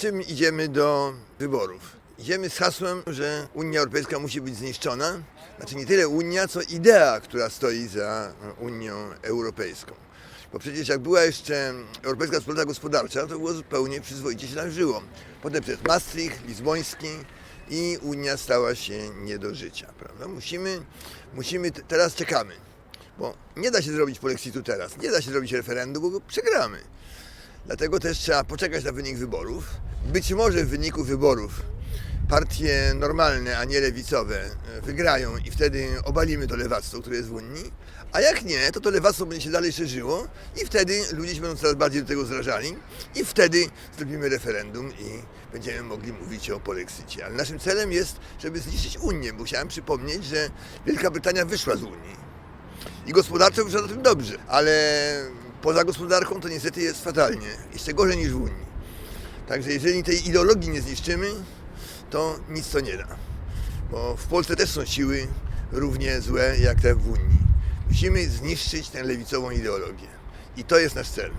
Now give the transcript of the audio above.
czym idziemy do wyborów? Idziemy z hasłem, że Unia Europejska musi być zniszczona. Znaczy nie tyle Unia, co idea, która stoi za Unią Europejską. Bo przecież jak była jeszcze Europejska Wspólnota Gospodarcza, to było zupełnie przyzwoicie się żyło. Potem przez Maastricht, Lizboński i Unia stała się nie do życia. Prawda? Musimy, musimy, teraz czekamy. Bo nie da się zrobić polexitu teraz, nie da się zrobić referendum, bo go przegramy. Dlatego też trzeba poczekać na wynik wyborów. Być może w wyniku wyborów partie normalne, a nie lewicowe e, wygrają i wtedy obalimy to lewactwo, które jest w Unii. A jak nie, to to lewactwo będzie się dalej szerzyło i wtedy ludzie się będą coraz bardziej do tego zrażali i wtedy zrobimy referendum i będziemy mogli mówić o polexicie. Ale naszym celem jest, żeby zniszczyć Unię, bo chciałem przypomnieć, że Wielka Brytania wyszła z Unii. I gospodarczo wyszła na tym dobrze, ale poza gospodarką to niestety jest fatalnie. Jeszcze gorzej niż w Unii. Także jeżeli tej ideologii nie zniszczymy, to nic to nie da. Bo w Polsce też są siły równie złe jak te w Unii. Musimy zniszczyć tę lewicową ideologię. I to jest nasz cel.